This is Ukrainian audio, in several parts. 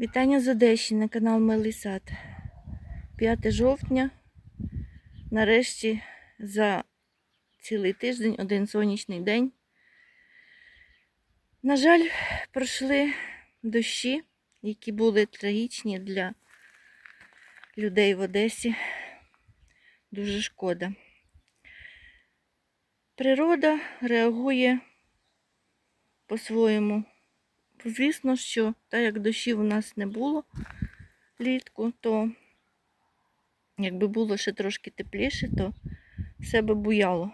Вітання з Одещини, канал Милий Сад. 5 жовтня. Нарешті за цілий тиждень, один сонячний день. На жаль, пройшли дощі, які були трагічні для людей в Одесі. Дуже шкода. Природа реагує по-своєму. Звісно, що так як дощів у нас не було влітку, то якби було ще трошки тепліше, то все би буяло.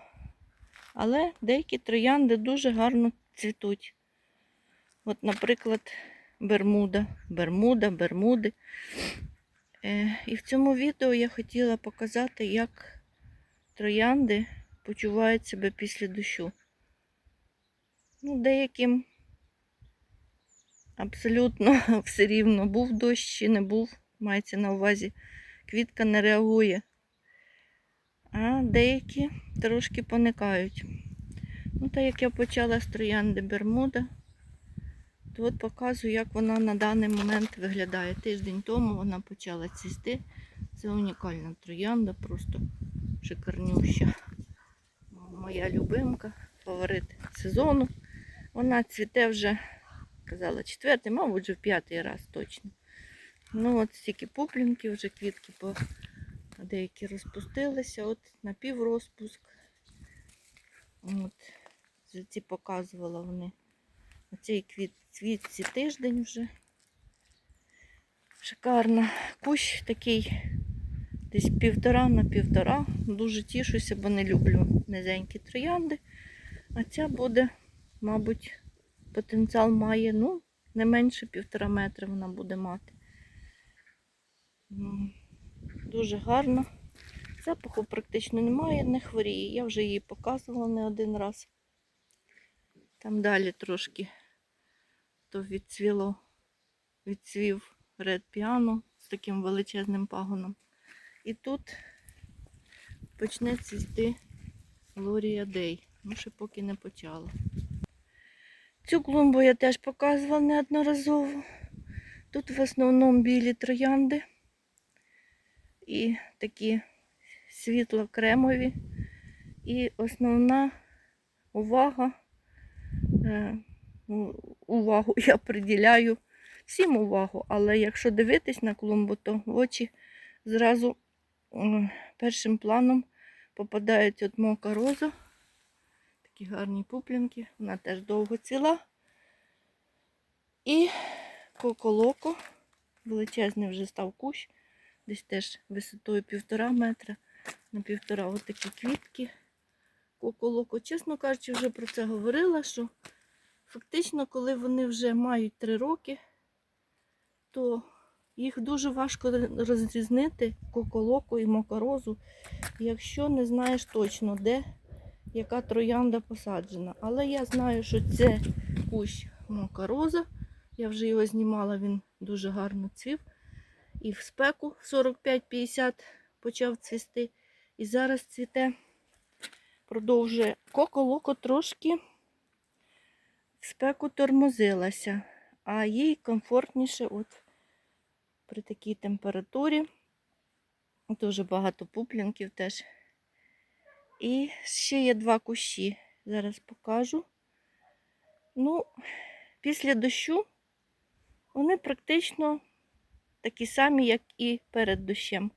Але деякі троянди дуже гарно цвітуть. От, наприклад, Бермуда, Бермуда, Бермуди. Е, і в цьому відео я хотіла показати, як троянди почувають себе після дощу. Ну, деяким абсолютно все рівно, був дощ чи не був, мається на увазі, квітка не реагує. А деякі трошки поникають. Ну, так як я почала з троянди Бермуда, то от показую, як вона на даний момент виглядає. Тиждень тому вона почала цвісти. Це унікальна троянда, просто шикарнюща. Моя любимка, фаворит сезону. Вона цвіте вже казала, четвертий, мабуть, вже в п'ятий раз точно. Ну, от стільки пуплінків, вже квітки по деякі розпустилися, от напіврозпуск. От, ці показувала вони. Оцей квіт, цвітці тиждень вже. Шикарно. Кущ такий десь півтора на півтора. Дуже тішуся, бо не люблю низенькі троянди. А ця буде, мабуть, потенціал має, ну, не менше півтора метра вона буде мати. Дуже гарно. Запаху практично немає, не хворіє. Я вже її показувала не один раз. Там далі трошки то відцвіло, відцвів Red Piano з таким величезним пагоном. І тут почне цвісти Глорія Дей. Ну, ще поки не почала. Цю клумбу я теж показувала неодноразово. Тут в основному білі троянди і такі світло-кремові. І основна увага, е, ну, увагу я приділяю всім увагу, але якщо дивитись на клумбу, то в очі зразу першим планом попадають от мока роза. Гарні пуплінки, вона теж довго ціла. І коколоко, величезний вже став кущ, десь теж висотою півтора метра на півтора ось такі квітки. Коколоко, чесно кажучи, вже про це говорила, що фактично, коли вони вже мають три роки, то їх дуже важко розрізнити коколоко і мокорозу, якщо не знаєш точно, де яка троянда посаджена. Але я знаю, що це кущ мокороза. Я вже його знімала, він дуже гарно цвів. І в спеку 45-50 почав цвісти. І зараз цвіте, продовжує коколоко трошки в спеку тормозилася, а їй комфортніше от при такій температурі. Дуже багато пуплінків теж. І ще є два кущі. Зараз покажу. Ну, після дощу вони практично такі самі, як і перед дощем.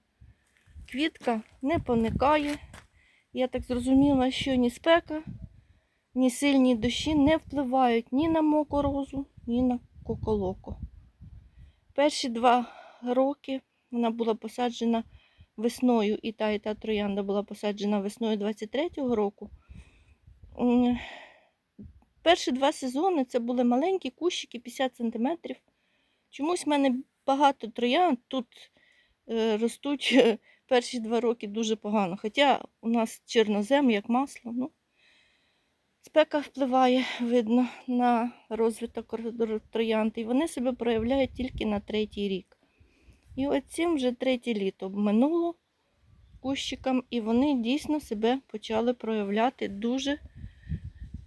Квітка не поникає. Я так зрозуміла, що ні спека, ні сильні дощі не впливають ні на мокорозу, ні на коколоко. Перші два роки вона була посаджена весною, і та, і та троянда була посаджена весною 23-го року. Перші два сезони це були маленькі кущики 50 см. Чомусь в мене багато троянд тут е, ростуть перші два роки дуже погано. Хоча у нас чорнозем, як масло. Ну, спека впливає, видно, на розвиток ро- троянд. І вони себе проявляють тільки на третій рік. І от цим вже третє літо минуло кущикам, і вони дійсно себе почали проявляти дуже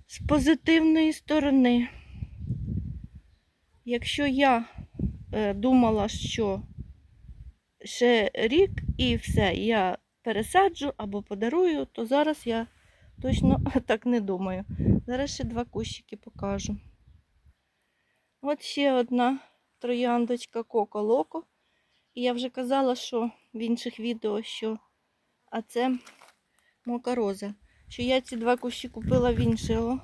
з позитивної сторони. Якщо я е, думала, що ще рік і все, я пересаджу або подарую, то зараз я точно так не думаю. Зараз ще два кущики покажу. От ще одна трояндочка Коко Локо. І я вже казала, що в інших відео, що а це мока роза. Що я ці два кущі купила в іншого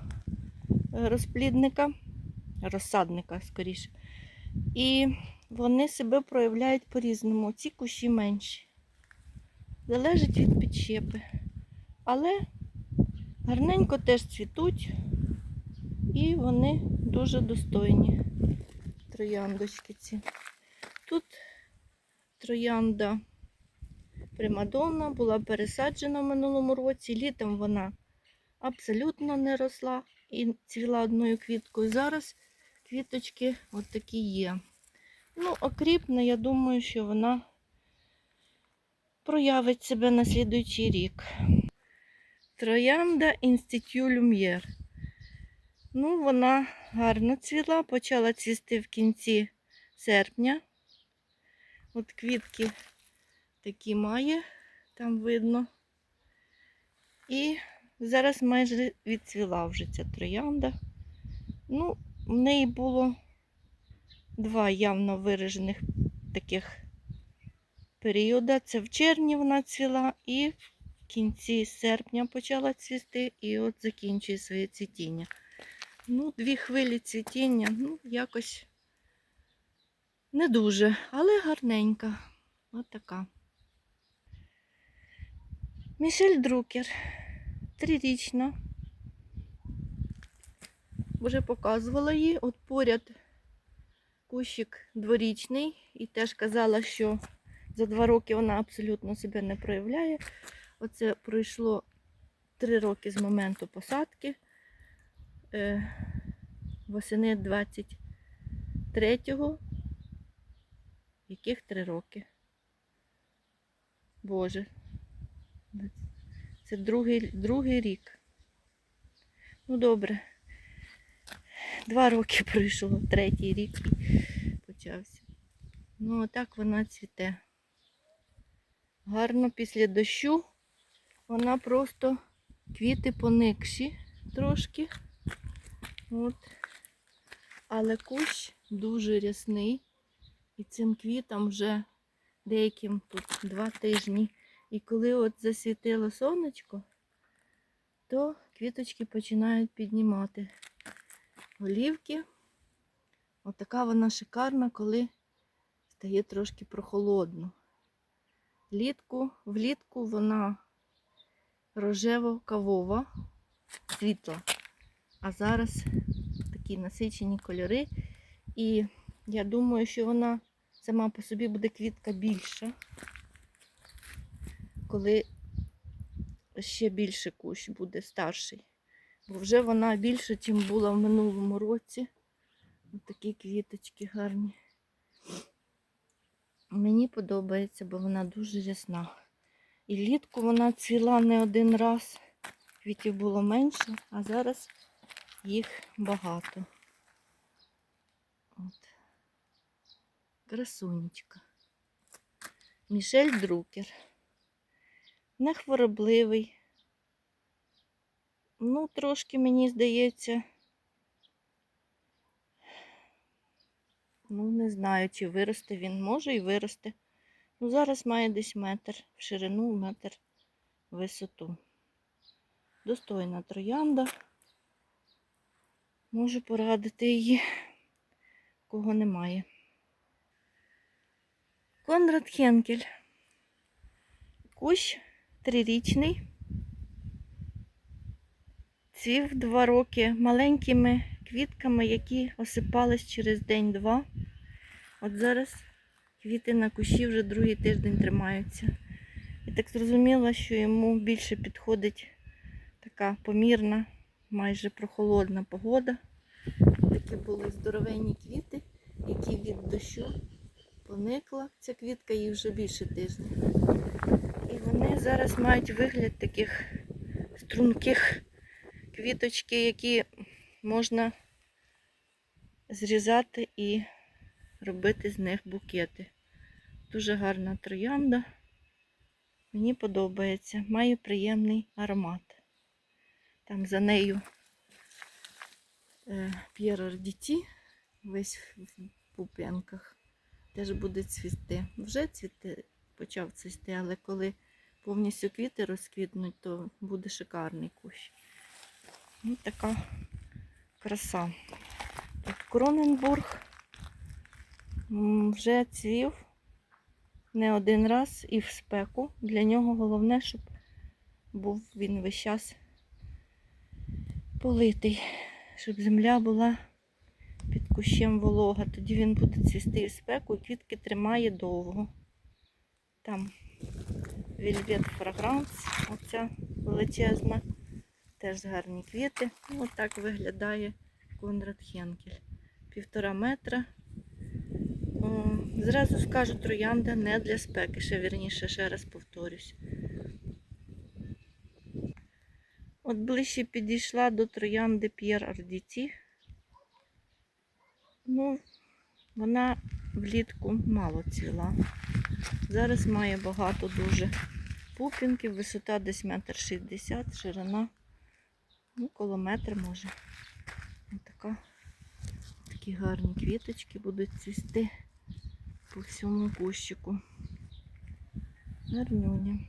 е, розплідника, розсадника, скоріше. І вони себе проявляють по-різному. Ці кущі менші. Залежить від підщепи. Але гарненько теж цвітуть. І вони дуже достойні. Трояндочки ці. Тут троянда Примадонна була пересаджена в минулому році. Літом вона абсолютно не росла і цвіла одною квіткою. Зараз квіточки от такі є. Ну, окріпна, я думаю, що вона проявить себе на слідуючий рік. Троянда Інститю Люм'єр. Ну, вона гарно цвіла, почала цвісти в кінці серпня. От квітки такі має, там видно. І зараз майже відцвіла вже ця троянда. Ну, в неї було два явно виражених таких періода. Це в червні вона цвіла і в кінці серпня почала цвісти, і от закінчує своє цвітіння. Ну, дві хвилі цвітіння, ну, якось не дуже, але гарненька. От така. Мішель Друкер. Трирічна. Вже показувала її. От поряд кущик дворічний. І теж казала, що за два роки вона абсолютно себе не проявляє. Оце пройшло три роки з моменту посадки. Е, восени 23-го. Яких три роки? Боже. Це другий, другий рік. Ну, добре. Два роки пройшло, третій рік почався. Ну, отак вона цвіте. Гарно після дощу вона просто квіти поникші трошки. От. Але кущ дуже рясний. І цим квітам вже деяким тут два тижні. І коли от засвітило сонечко, то квіточки починають піднімати голівки. Отака вона шикарна, коли стає трошки прохолодно. Влітку, влітку вона рожево-кавова, світла. А зараз такі насичені кольори. І я думаю, що вона сама по собі буде квітка більша, коли ще більше кущ буде старший. Бо вже вона більше, ніж була в минулому році. Ось такі квіточки гарні. Мені подобається, бо вона дуже рясна. І літку вона цвіла не один раз. Квітів було менше, а зараз їх багато. Красунечка. Мішель Друкер. Не хворобливий. Ну, трошки, мені здається, ну, не знаю, чи виросте він. Може і виросте. Ну, зараз має десь метр в ширину, метр в висоту. Достойна троянда. Можу порадити її, кого немає. Конрад Хенкель. Кущ трирічний. Цвів два роки маленькими квітками, які осипались через день-два. От зараз квіти на кущі вже другий тиждень тримаються. І так зрозуміла, що йому більше підходить така помірна, майже прохолодна погода. Такі були здоровенні квіти, які від дощу поникла. Ця квітка їй вже більше тижня. І вони зараз мають вигляд таких струнких квіточки, які можна зрізати і робити з них букети. Дуже гарна троянда. Мені подобається. Має приємний аромат. Там за нею е, П'єр Ардіті, весь в пуп'янках, теж буде цвісти. Вже цвіти, почав цвісти, але коли повністю квіти розквітнуть, то буде шикарний кущ. Ось така краса. Кроненбург вже цвів не один раз і в спеку. Для нього головне, щоб був він весь час политий, щоб земля була під кущем волога. Тоді він буде цвісти і спеку, і квітки тримає довго. Там Вільвет Фрагранс, оця величезна, теж гарні квіти. Ну, Отак виглядає Конрад Хенкель. Півтора метра. Зразу скажу, троянда не для спеки, ще вірніше, ще раз повторюсь. От ближче підійшла до троянди П'єр Ардіті. Ну, вона влітку мало цвіла. Зараз має багато дуже пупінків, висота десь метр шістдесят, ширина, ну, коло метра може. Ось така. Такі гарні квіточки будуть цвісти по всьому кущику. Гарнюні.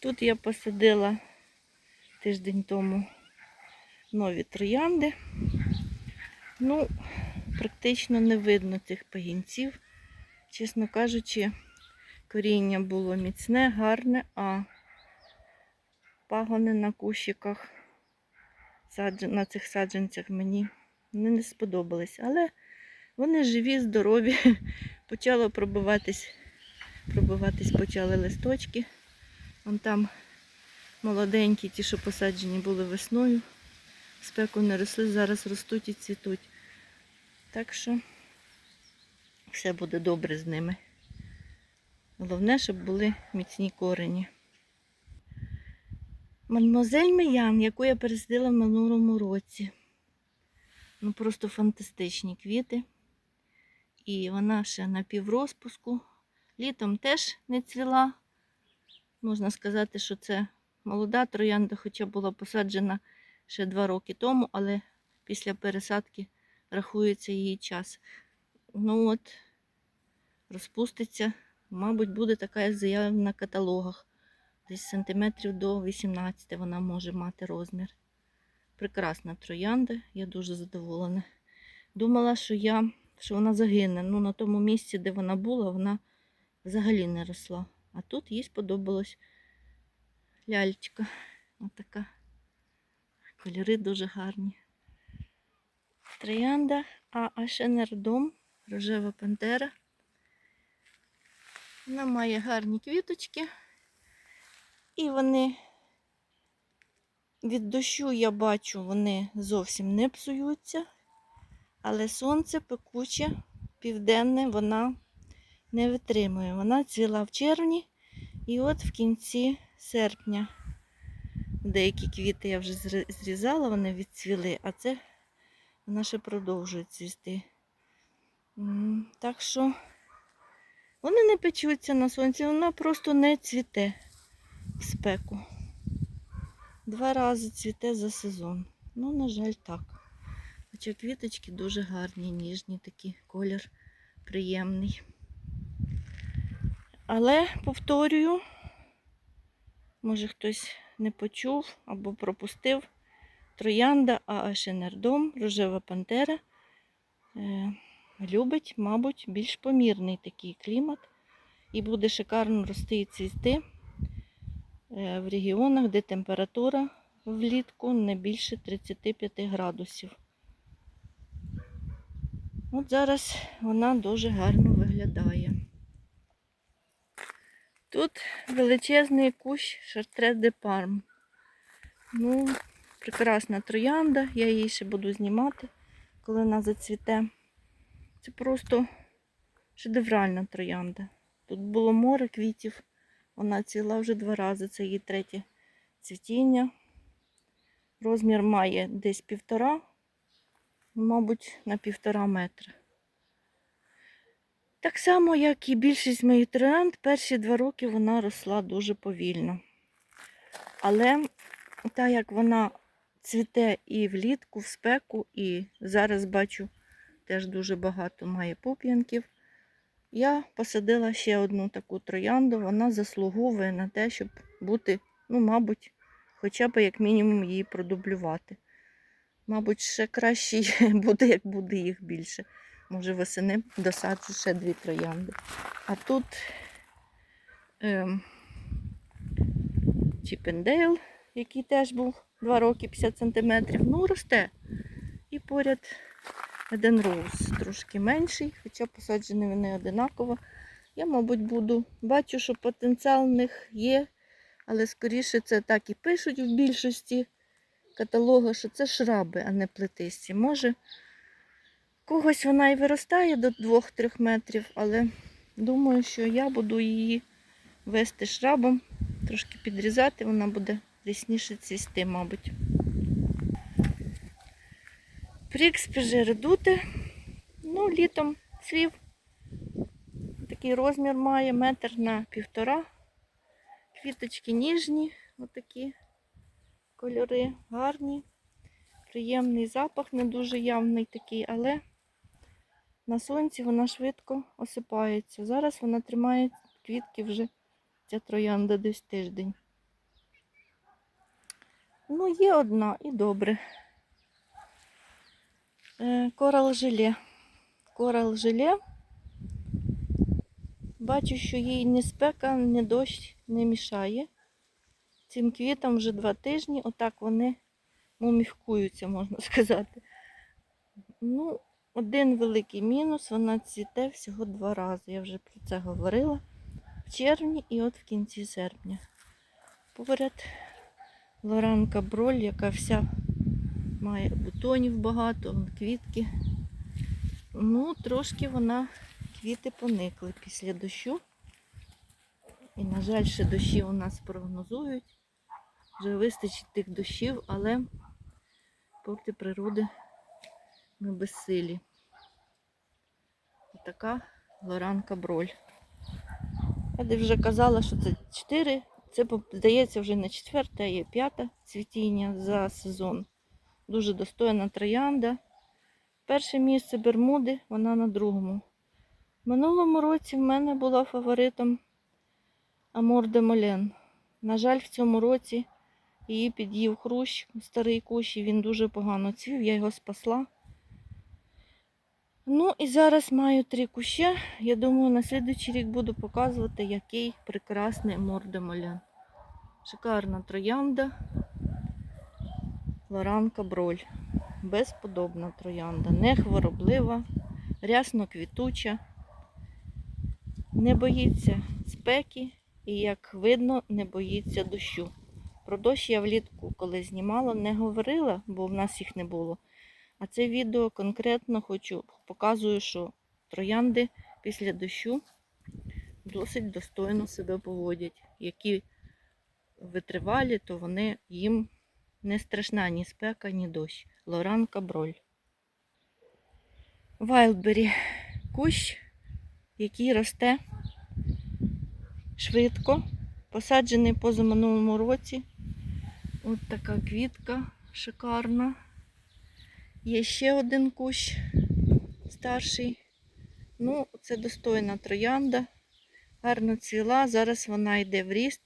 Тут я посадила тиждень тому нові троянди. Ну, практично не видно цих пагінців. Чесно кажучи, коріння було міцне, гарне, а пагони на кущиках на цих саджанцях мені не не сподобались. Але вони живі, здорові. Почало пробиватись, пробиватись почали листочки. Вон там молоденькі, ті, що посаджені були весною. Спеку не росли, зараз ростуть і цвітуть. Так що все буде добре з ними. Головне, щоб були міцні корені. Мадмозель Миян, яку я пересадила в минулому році. Ну просто фантастичні квіти. І вона ще на піврозпуску. Літом теж не цвіла. Можна сказати, що це молода троянда, хоча була посаджена ще два роки тому, але після пересадки рахується її час. Ну от, розпуститься, мабуть, буде така як заявлена на каталогах. Десь сантиметрів до 18 вона може мати розмір. Прекрасна троянда, я дуже задоволена. Думала, що я, що вона загине. Ну, на тому місці, де вона була, вона взагалі не росла. А тут їй сподобалась ляльчика. Отака. Кольори дуже гарні. Троянда, а Ашенердом, рожева пантера. Вона має гарні квіточки. І вони від дощу я бачу, вони зовсім не псуються. Але сонце пекуче, південне, вона не витримує. Вона цвіла в червні і от в кінці серпня. Деякі квіти я вже зрізала, вони відцвіли, а це вона ще продовжує цвісти. Так що вони не печуться на сонці, вона просто не цвіте в спеку. Два рази цвіте за сезон. Ну, на жаль, так. Хоча квіточки дуже гарні, ніжні такі, колір приємний. Але повторюю, може хтось не почув або пропустив. Троянда Аашенердом, рожева пантера. Е, любить, мабуть, більш помірний такий клімат. І буде шикарно рости і цвісти е, в регіонах, де температура влітку не більше 35 градусів. От зараз вона дуже гарно виглядає. Тут величезний кущ Шартре де Парм. Ну, прекрасна троянда, я її ще буду знімати, коли вона зацвіте. Це просто шедевральна троянда. Тут було море квітів. Вона цвіла вже два рази. Це її третє цвітіння. Розмір має десь півтора мабуть, на півтора метра. Так само, як і більшість моїх троянд, перші два роки вона росла дуже повільно. Але так як вона цвіте і влітку, в спеку, і зараз бачу, теж дуже багато має пуп'янків. Я посадила ще одну таку троянду, вона заслуговує на те, щоб бути, ну, мабуть, хоча б як мінімум її продублювати. Мабуть, ще краще буде, як буде їх більше. Може, восени досаджу ще дві троянди. А тут ем, Чіпендейл, який теж був 2 роки 50 см. Ну, росте. І поряд один роуз, трошки менший, хоча посаджені вони одинаково. Я, мабуть, буду. Бачу, що потенціал в них є, але скоріше це так і пишуть в більшості каталогу, що це шраби, а не плетисті. Може, когось вона і виростає до 2-3 метрів, але думаю, що я буду її вести шрабом, трошки підрізати, вона буде рісніше цвісти, мабуть. Прікс редути. Ну, літом цвів. Такий розмір має метр на півтора. Квіточки ніжні, отакі кольори гарні. Приємний запах, не дуже явний такий, але на сонці вона швидко осипається. Зараз вона тримає квітки вже ця троянда десь тиждень. Ну, є одна і добре. Е, Корал желе. Корал желе. Бачу, що їй ні спека, ні дощ не мішає. Цим квітам вже два тижні, отак вони муміфкуються, можна сказати. Ну, один великий мінус, вона цвіте всього два рази. Я вже про це говорила. В червні і от в кінці серпня. Поряд Лоранка броль, яка вся має бутонів багато, квітки. Ну, трошки вона квіти поникли після дощу. І, на жаль, ще дощі у нас прогнозують. Вже вистачить тих дощів, але поки природи ми безсилі. Така лоранка броль. Я вже казала, що це 4. Це, здається, вже не четверте, а є п'яте цвітіння за сезон. Дуже достойна троянда. Перше місце Бермуди, вона на другому. Минулому році в мене була фаворитом Амор де Молен. На жаль, в цьому році її під'їв хрущ, старий кущ, і він дуже погано цвів, я його спасла. Ну і зараз маю три куща. Я думаю, на слідуючий рік буду показувати, який прекрасний Амор де Молен. Шикарна троянда. Лоранка броль. Безподобна троянда, не хвороблива, рясно квітуча, не боїться спеки і, як видно, не боїться дощу. Про дощ я влітку, коли знімала, не говорила, бо в нас їх не було. А це відео конкретно хочу показую, що троянди після дощу досить достойно себе поводять. Які витривалі, то вони їм не страшна ні спека, ні дощ. Лоранка броль. Вайлдбері кущ, який росте швидко, посаджений позаминулому році. От така квітка шикарна. Є ще один кущ старший. Ну, це достойна троянда. Гарно цвіла. Зараз вона йде в ріст.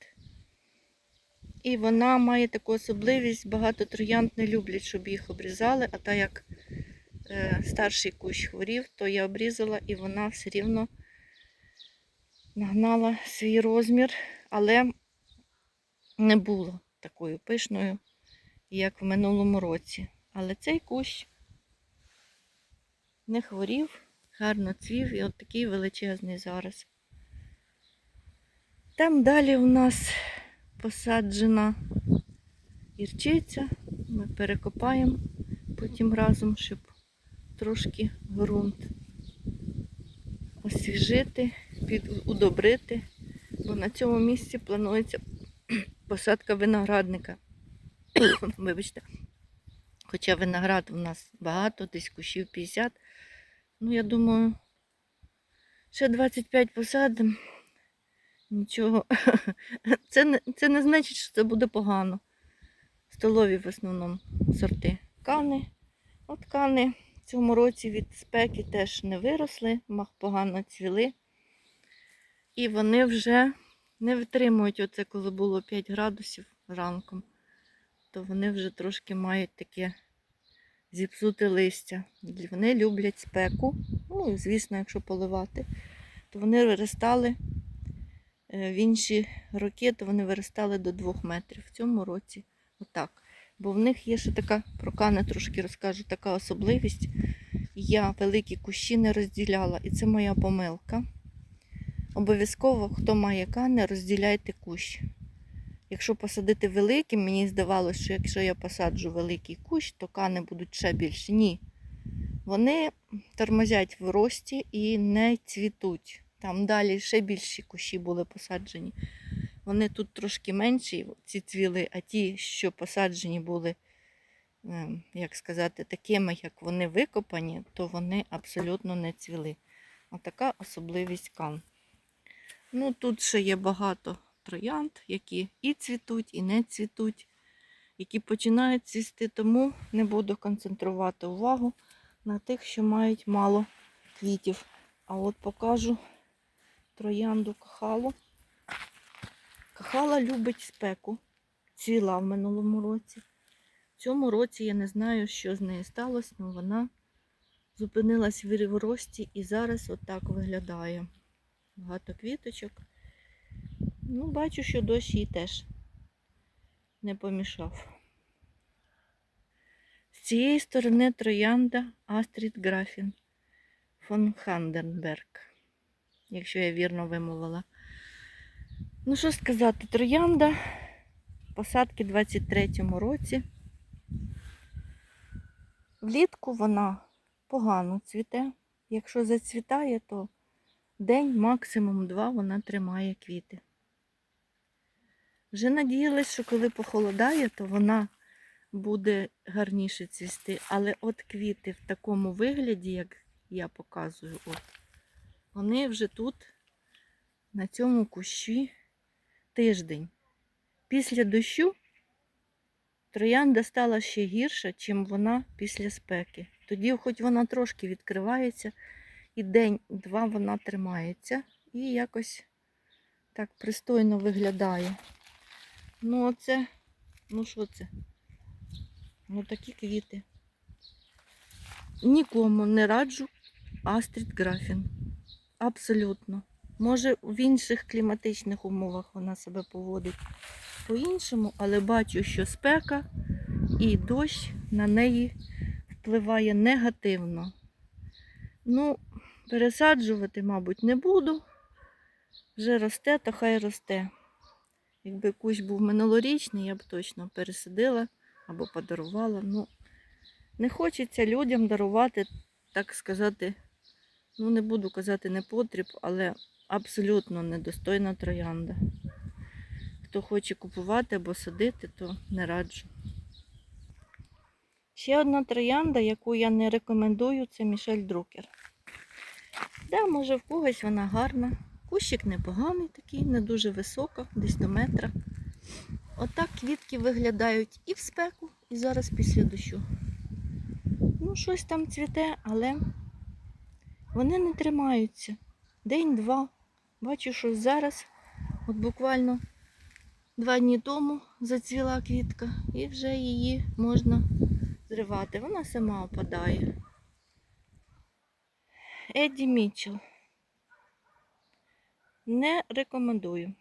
І вона має таку особливість, багато троянд не люблять, щоб їх обрізали, а так як е, старший кущ хворів, то я обрізала і вона все рівно нагнала свій розмір, але не було такою пишною, як в минулому році. Але цей кущ не хворів, гарно цвів і от такий величезний зараз. Там далі у нас посаджена гірчиця. Ми перекопаємо потім разом, щоб трошки ґрунт освіжити, удобрити, бо на цьому місці планується посадка виноградника. Вибачте. Хоча виноград у нас багато, десь кущів 50. Ну, я думаю, ще 25 посадимо. Нічого. Це не, це не значить, що це буде погано. Столові в основному сорти. Кани. От кани в цьому році від спеки теж не виросли, мах погано цвіли. І вони вже не витримують оце, коли було 5 градусів ранком, то вони вже трошки мають таке зіпсуте листя. Вони люблять спеку. Ну, і, звісно, якщо поливати, то вони виростали е, в інші роки, то вони виростали до 2 метрів. В цьому році отак. Бо в них є ще така, про кани трошки розкажу, така особливість. Я великі кущі не розділяла, і це моя помилка. Обов'язково, хто має кани, розділяйте кущ. Якщо посадити великий, мені здавалося, що якщо я посаджу великий кущ, то кани будуть ще більші. Ні. Вони тормозять в рості і не цвітуть. Там далі ще більші кущі були посаджені. Вони тут трошки менші, ці цвіли, а ті, що посаджені були, ем, як сказати, такими, як вони викопані, то вони абсолютно не цвіли. Отака особливість кан. Ну, тут ще є багато троянд, які і цвітуть, і не цвітуть, які починають цвісти, тому не буду концентрувати увагу на тих, що мають мало квітів. А от покажу троянду кахалу. Кахала любить спеку. Цвіла в минулому році. В цьому році я не знаю, що з нею сталося, але вона зупинилась в рості і зараз отак виглядає. Багато квіточок. Ну, бачу, що дощ їй теж не помішав. З цієї сторони троянда Астрід Графін фон Ханденберг, якщо я вірно вимовила. Ну, що сказати, троянда посадки 23-му році. Влітку вона погано цвіте. Якщо зацвітає, то день, максимум два, вона тримає квіти. Вже надіялась, що коли похолодає, то вона буде гарніше цвісти. Але от квіти в такому вигляді, як я показую, от, вони вже тут, на цьому кущі, тиждень. Після дощу троянда стала ще гірша, чим вона після спеки. Тоді, хоч вона трошки відкривається, і день-два вона тримається і якось так пристойно виглядає. Ну, оце, ну що це? Ну такі квіти. Нікому не раджу Астрід Графін. Абсолютно. Може, в інших кліматичних умовах вона себе поводить по-іншому, але бачу, що спека і дощ на неї впливає негативно. Ну, пересаджувати, мабуть, не буду. Вже росте, то хай росте. Якби кущ був минулорічний, я б точно пересадила або подарувала. Ну, не хочеться людям дарувати, так сказати, ну не буду казати непотріб, але абсолютно недостойна троянда. Хто хоче купувати або садити, то не раджу. Ще одна троянда, яку я не рекомендую, це Мішель Друкер. Да, може в когось вона гарна. Кущик непоганий такий, не дуже високо, десь до метра. Отак квітки виглядають і в спеку, і зараз після дощу. Ну, щось там цвіте, але вони не тримаються. День-два. Бачу, що зараз, от буквально два дні тому зацвіла квітка, і вже її можна зривати. Вона сама опадає. Едді Мітчелл. Не рекомендую.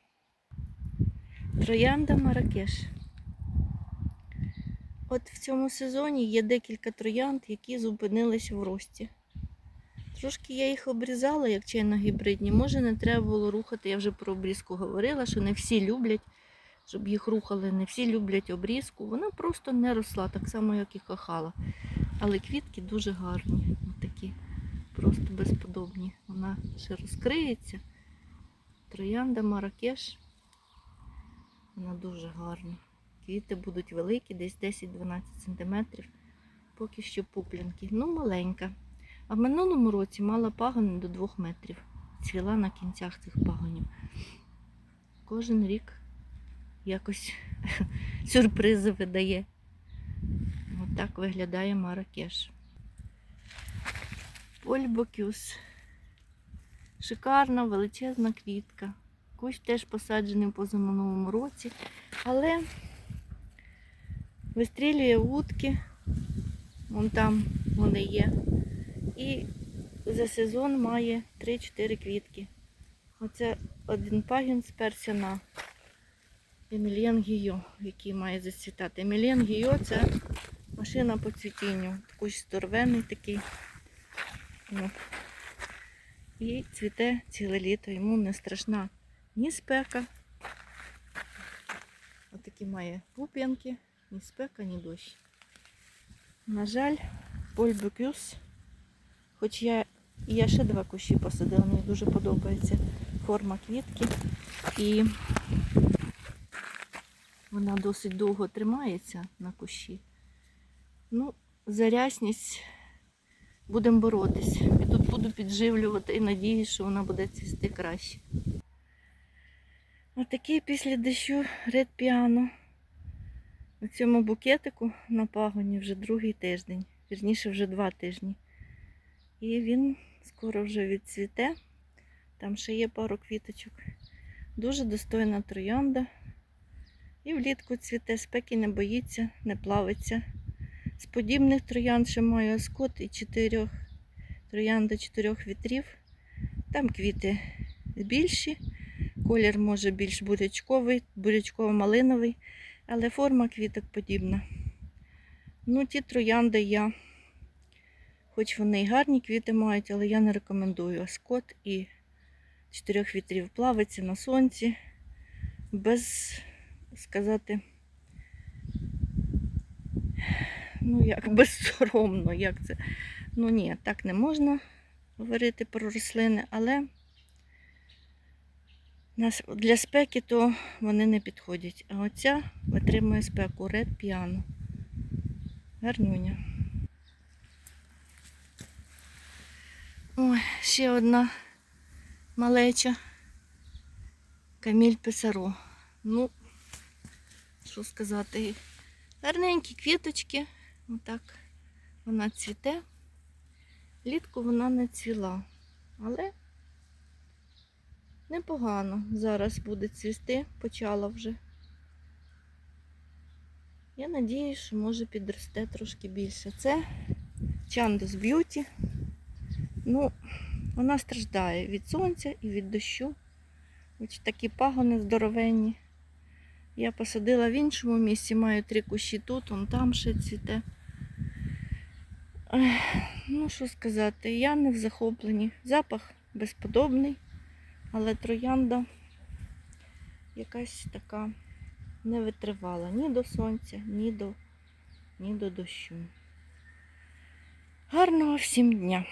Троянда Маракеш. От в цьому сезоні є декілька троянд, які зупинились в рості. Трошки я їх обрізала, як чайно-гібридні. Може, не треба було рухати. Я вже про обрізку говорила, що не всі люблять, щоб їх рухали, не всі люблять обрізку. Вона просто не росла, так само, як і кахала. Але квітки дуже гарні. Такі просто безподобні. Вона ще розкриється. Троянда Маракеш. Вона дуже гарна. Квіти будуть великі, десь 10-12 см. поки що пуплянки. Ну, маленька. А в минулому році мала пагони до 2 метрів. Цвіла на кінцях цих пагонів. Кожен рік якось сюрпризи видає. Отак виглядає Маракеш. Польбокюс. Шикарна величезна квітка. Кущ теж посаджений позаминулому році, але вистрілює вудки. Вон там вони є. І за сезон має 3-4 квітки. Оце один пагін з персіна. Еміліан Гійо, який має зацвітати. Еміліан Гійо це машина по цвітінню. Кущ здоровений такий. І цвіте ціле літо. Йому не страшна ні спека. Отакі має пуп'янки, ні спека, ні дощ. На жаль, польбекюс, хоч я, я ще два кущі посадила, мені дуже подобається форма квітки. І вона досить довго тримається на кущі. Ну, за рясність будемо боротись. І тут буду підживлювати і надіюсь, що вона буде цвісти краще. Отакий після дощу ред піано. У цьому букетику на пагоні вже другий тиждень, вірніше вже два тижні. І він скоро вже відцвіте. Там ще є пару квіточок. Дуже достойна троянда. І влітку цвіте, спеки не боїться, не плавиться. З подібних троянд ще маю аскот і чотирьох троянда чотирьох вітрів. Там квіти більші, колір може більш бурячковий, бурячково-малиновий, але форма квіток подібна. Ну, ті троянди я, хоч вони і гарні квіти мають, але я не рекомендую аскот і чотирьох вітрів плавиться на сонці, без сказати, ну як безсоромно, як це. Ну ні, так не можна говорити про рослини, але для спеки то вони не підходять. А оця витримує спеку Red Piano. Гарнюня. Ой, ще одна малеча. Каміль Писаро. Ну, що сказати, гарненькі квіточки. Отак вона цвіте. Літку вона не цвіла, але непогано. Зараз буде цвісти, почала вже. Я надіюсь, що може підросте трошки більше. Це Чандус Б'юті. Ну, вона страждає від сонця і від дощу. Ось такі пагони здоровенні. Я посадила в іншому місці, маю три кущі тут, он там ще цвіте. Ну, що сказати, я не в захопленні. Запах безподобний, але троянда якась така не витривала ні до сонця, ні до, ні до дощу. Гарного всім дня!